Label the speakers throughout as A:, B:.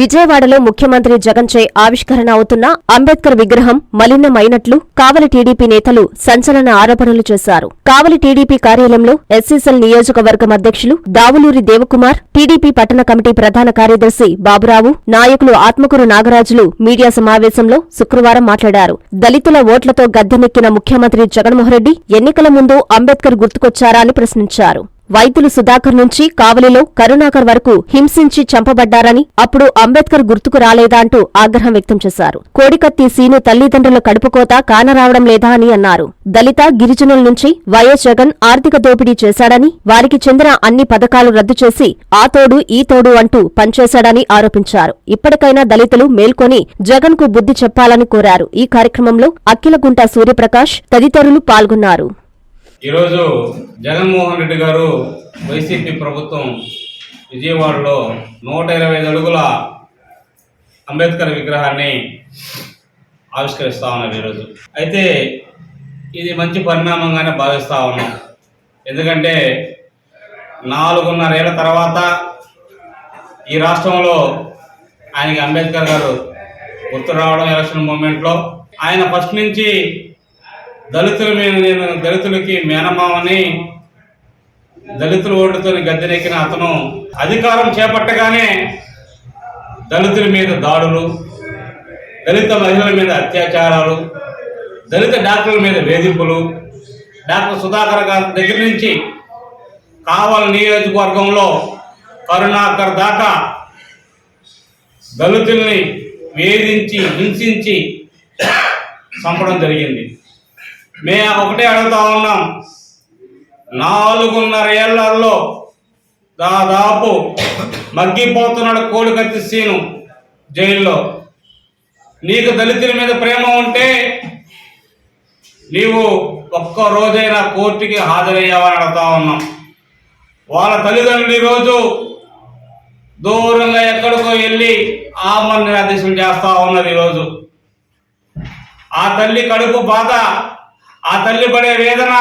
A: విజయవాడలో ముఖ్యమంత్రి జగన్ చే ఆవిష్కరణ అవుతున్న అంబేద్కర్ విగ్రహం మలినమైనట్లు కావలి టీడీపీ నేతలు సంచలన ఆరోపణలు చేశారు. కావలి టీడీపీ కార్యాలయంలో ఎస్సీసెల్ నియోజకవర్గం అధ్యక్షులు దావులూరి దేవకుమార్ టీడీపీ పట్టణ కమిటీ ప్రధాన కార్యదర్శి బాబురావు నాయకులు ఆత్మకూరు నాగరాజులు మీడియా సమావేశంలో శుక్రవారం మాట్లాడారు. దళితుల ఓట్లతో గద్దెనెక్కిన ముఖ్యమంత్రి జగన్మోహన్రెడ్డి ఎన్నికల ముందు అంబేద్కర్ గుర్తుకొచ్చారా అని ప్రశ్నించారు. వైద్యులు సుధాకర్ నుంచి కావలిలో కరుణాకర్ వరకు హింసించి చంపబడ్డారని అప్పుడు అంబేద్కర్ గుర్తుకు రాలేదా అంటూ ఆగ్రహం వ్యక్తం చేశారు. కోడికత్తి సీను తల్లిదండ్రుల కడుపుకోత కానరావడం లేదా అని అన్నారు. దళిత గిరిజనుల నుంచి వైఎస్ జగన్ ఆర్థిక దోపిడీ చేశాడని వారికి చెందిన అన్ని పథకాలు రద్దు చేసి ఆ తోడు ఈ తోడు అంటూ పనిచేశాడని ఆరోపించారు. ఇప్పటికైనా దళితులు మేల్కొని జగన్కు బుద్ధి చెప్పాలని కోరారు. ఈ కార్యక్రమంలో అఖిలగుంట సూర్యప్రకాష్ తదితరులు పాల్గొన్నారు.
B: ఈరోజు జగన్మోహన్ రెడ్డి గారు వైసీపీ ప్రభుత్వం విజయవాడలో నూట ఇరవై ఐదు అడుగుల అంబేద్కర్ విగ్రహాన్ని ఆవిష్కరిస్తూ ఉన్నారు ఈరోజు. అయితే ఇది మంచి పరిణామంగానే భావిస్తూ ఉన్నాం. ఎందుకంటే నాలుగున్నరేళ్ళ తర్వాత ఈ రాష్ట్రంలో ఆయనకి అంబేద్కర్ గారు గుర్తు రావడం ఎలక్షన్ మూమెంట్లో ఆయన ఫస్ట్ నుంచి దళితుల మీద నేను దళితులకి మేనమామని దళితుల ఓటుతో గద్దెనెక్కిన అతను అధికారం చేపట్టగానే దళితుల మీద దాడులు దళిత మహిళల మీద అత్యాచారాలు దళిత డాక్టర్ల మీద వేధింపులు డాక్టర్ సుధాకర్ గారి దగ్గర నుంచి కావల నియోజకవర్గంలో కరుణాకర్ దాకా దళితుల్ని వేధించి హింసించి చంపడం జరిగింది. మేము ఒకటే అడుగుతా ఉన్నాం. నాలుగున్నర ఏళ్ళలో దాదాపు మగ్గిపోతున్నాడు కోడికత్తి సీను జైల్లో. నీకు దళితుల మీద ప్రేమ ఉంటే నీవు ఒక్క రోజైనా కోర్టుకి హాజరయ్యావని అడుగుతా ఉన్నాం. వాళ్ళ తల్లిదండ్రులు ఈరోజు దూరంగా ఎక్కడికో వెళ్ళి ఆమరణ నిరాదేశం చేస్తా ఉన్నది ఈరోజు. ఆ తల్లి కడుపు బాధ ఆ తల్లి పడే వేదన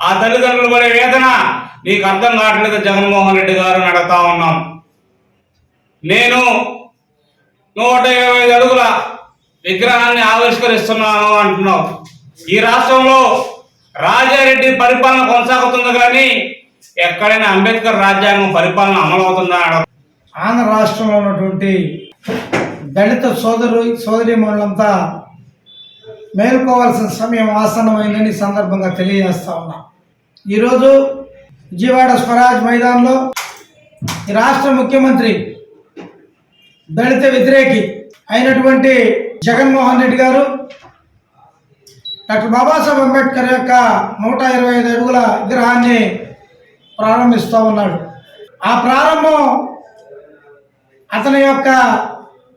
B: ఆ తల్లిదండ్రులు పడే వేదన నీకు అర్థం కావట్లేదు జగన్మోహన్ రెడ్డి గారు అని ఉన్నాం. నేను నూట ఇరవై ఐదు అడుగుల విగ్రహాన్ని ఆవిష్కరిస్తున్నాను అంటున్నావు. ఈ రాష్ట్రంలో రాజారెడ్డి పరిపాలన కొనసాగుతుంది కానీ ఎక్కడైనా అంబేద్కర్ రాజ్యాంగం పరిపాలన అమలవుతుందా
C: ఆంధ్ర రాష్ట్రంలో ఉన్నటువంటి దళిత సోదరు సోదరీమణులంతా మేల్కోవాల్సిన సమయం ఆసన్నమైందని సందర్భంగా తెలియజేస్తా ఉన్నా. ఈరోజు విజయవాడ స్వరాజ్ మైదాన్లో రాష్ట్ర ముఖ్యమంత్రి దళిత వ్యతిరేకి అయినటువంటి జగన్మోహన్ రెడ్డి గారు డాక్టర్ బాబాసాహెబ్ అంబేద్కర్ యొక్క నూట ఇరవై ఐదు అడుగుల విగ్రహాన్ని ప్రారంభిస్తూ ఉన్నాడు. ఆ ప్రారంభం అతని యొక్క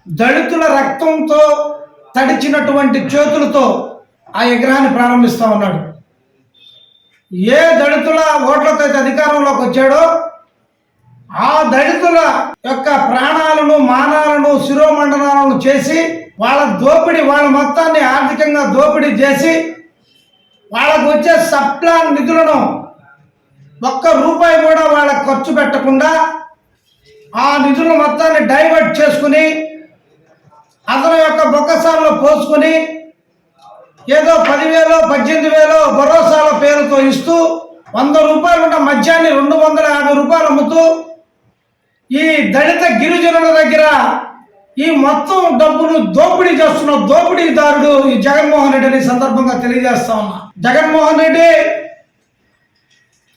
C: దళితుల రక్తంతో తడిచినటువంటి చేతులతో ఆ విగ్రహాన్ని ప్రారంభిస్తూ ఉన్నాడు. ఏ దళితుల ఓట్లతో అయితే అధికారంలోకి వచ్చాడో ఆ దళితుల యొక్క ప్రాణాలను మానాలను శిరోమండనాలను చేసి వాళ్ళ దోపిడీ వాళ్ళ మొత్తాన్ని ఆర్థికంగా దోపిడీ చేసి వాళ్ళకు వచ్చే సప్లాన్ నిధులను ఒక్క రూపాయి కూడా వాళ్ళకు ఖర్చు పెట్టకుండా ఆ నిధుల మొత్తాన్ని డైవర్ట్ చేసుకుని అతని యొక్క బొక్కసాల్లో పోసుకుని ఏదో పదివేలు పద్దెనిమిది వేలు భరోసాల పేరుతో ఇస్తూ వంద రూపాయలు ఉన్న మద్యాన్ని రెండు వందల యాభై రూపాయలు అమ్ముతూ ఈ దళిత గిరిజనుల దగ్గర ఈ మొత్తం డబ్బును దోపిడీ చేస్తున్న దోపిడీదారుడు ఈ జగన్మోహన్ రెడ్డిని సందర్భంగా తెలియజేస్తా ఉన్నా. జగన్మోహన్ రెడ్డి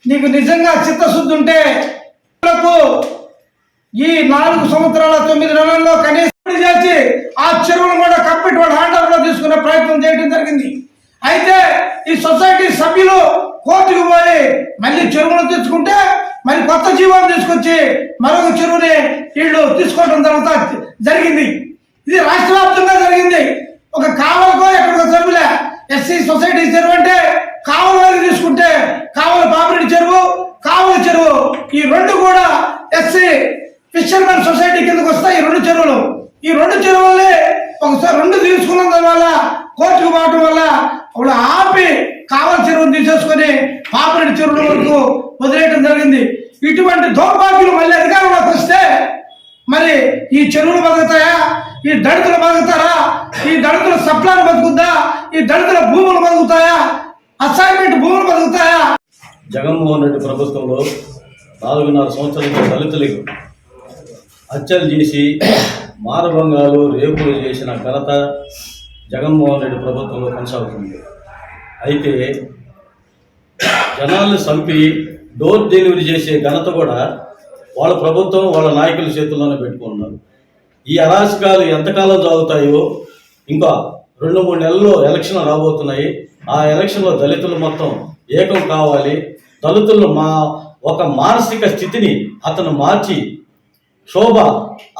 C: నీకు నిజంగా చిత్తశుద్ధి ఉంటే ఈ నాలుగు సంవత్సరాల తొమ్మిది నెలల్లో కనీసం చేసి ఆ చెరువును కూడా కంప్లీట్ వాళ్ళ హ్యాండ్లో తీసుకునే ప్రయత్నం చేయడం జరిగింది. అయితే ఈ సొసైటీ సభ్యులు కోర్టుకు పోయి మళ్ళీ చెరువును తెచ్చుకుంటే మరి కొత్త జీవాలు తీసుకొచ్చి మరొక చెరువుని వీళ్ళు తీసుకోవడం తర్వాత జరిగింది. ఇది రాష్ట్ర వ్యాప్తంగా జరిగింది. ఒక కావలకో ఎక్కడికో సభ్యులే ఎస్సీ సొసైటీ చెరువు అంటే కావలి తీసుకుంటే కావలి పాపిరెడ్డి చెరువు కావలి చెరువు ఈ రెండు కూడా ఎస్సీ ఫిషర్మెన్ సొసైటీ కిందకు వస్తాయి ఈ రెండు చెరువులు ఈ రెండు చెరువుల్ని ఒకసారి రెండు తీసుకున్నందు వల్ల కోర్టుకు పోవటం వల్ల వాళ్ళు ఆపి కావలి చెరువును తీసేసుకొని పాపిరెడ్డి చెరువుల వరకు వదిలేయటం జరిగింది. ఇటువంటి దౌర్భాగ్యులు మళ్ళీ అధికారంలోకి వస్తే మరి ఈ చెరువులు బతుకుతాయా? ఈ దళితులు బతుకుతారా? ఈ దళితుల సప్లాలు బతుకుద్దా? ఈ దళితుల భూములు బతుకుతాయా? అసైన్మెంట్ భూములు బతుకుతాయా?
D: జగన్మోహన్ రెడ్డి ప్రభుత్వంలో నాలుగున్నర సంవత్సరాలు దళితులకు హత్యలు చేసి మానభంగాలు రేపులు చేసిన ఘనత జగన్మోహన్ రెడ్డి ప్రభుత్వంలో కొనసాగుతుంది. అయితే జనాలను చంపి డోర్ డెలివరీ చేసే ఘనత కూడా వాళ్ళ ప్రభుత్వం వాళ్ళ నాయకుల చేతుల్లోనే పెట్టుకున్నారు ఈ అరాచకాలు ఎంతకాలం సాగుతాయో ఇంకా రెండు మూడు నెలల్లో ఎలక్షన్లు రాబోతున్నాయి. ఆ ఎలక్షన్లో దళితులు మొత్తం ఏకం కావాలి. దళితులు మా ఒక మానసిక స్థితిని అతను మార్చి శోభ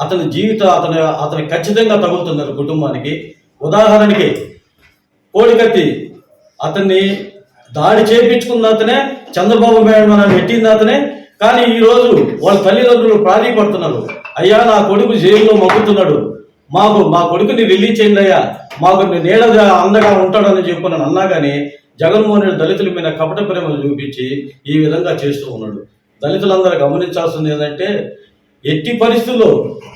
D: అతని జీవితం అతని అతని ఖచ్చితంగా తగులుతుంది కుటుంబానికి ఉదాహరణకి కోడికత్తి అతన్ని దాడి చేయించుకున్న అతనే చంద్రబాబు నాయుడు మనం పెట్టింది అతనే. కానీ ఈరోజు వాళ్ళ తల్లిదండ్రులు ప్రాధీపడుతున్నారు. అయ్యా నా కొడుకు జైల్లో మగ్గుతున్నాడు. మాకు మా కొడుకుని రిలీజ్ చేయండి అయ్యా. మాకు నీడగా అండగా ఉంటాడని చెప్పి నన్ను అన్నా కానీ జగన్మోహన్ రెడ్డి దళితుల మీద కపట ప్రేమలు చూపించి ఈ విధంగా చేస్తూ ఉన్నాడు. దళితులందరూ గమనించాల్సింది ఏంటంటే ఎట్టి పరిస్థితుల్లో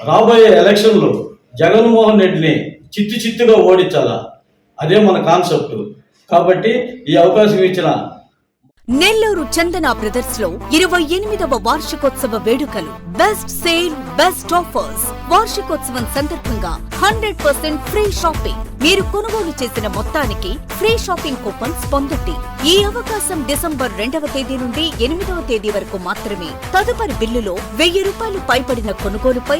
D: రాబోయే ఎలక్షన్లో జగన్మోహన్ రెడ్డిని చిత్తు చిత్తుగా ఓడించాలా. అదే మన కాన్సెప్ట్ కాబట్టి ఈ అవకాశం ఇచ్చిన
E: నెల్లూరు చందన బ్రదర్స్లో ఇరవై ఎనిమిదవ వార్షికోత్సవ వేడుకలు. బెస్ట్ సేల్ బెస్ట్ ఆఫర్స్ వార్షికోత్సవం సందర్భంగా హండ్రెడ్ పర్సెంట్ ఫ్రీ షాపింగ్ మీరు కొనుగోలు చేసిన మొత్తానికి ఫ్రీ షాపింగ్ కూపన్స్ పొందండి. ఈ అవకాశం డిసెంబర్ రెండవ తేదీ నుండి ఎనిమిదవ తేదీ వరకు మాత్రమే. తదుపరి బిల్లులో వెయ్యి రూపాయలు పైబడిన కొనుగోలుపై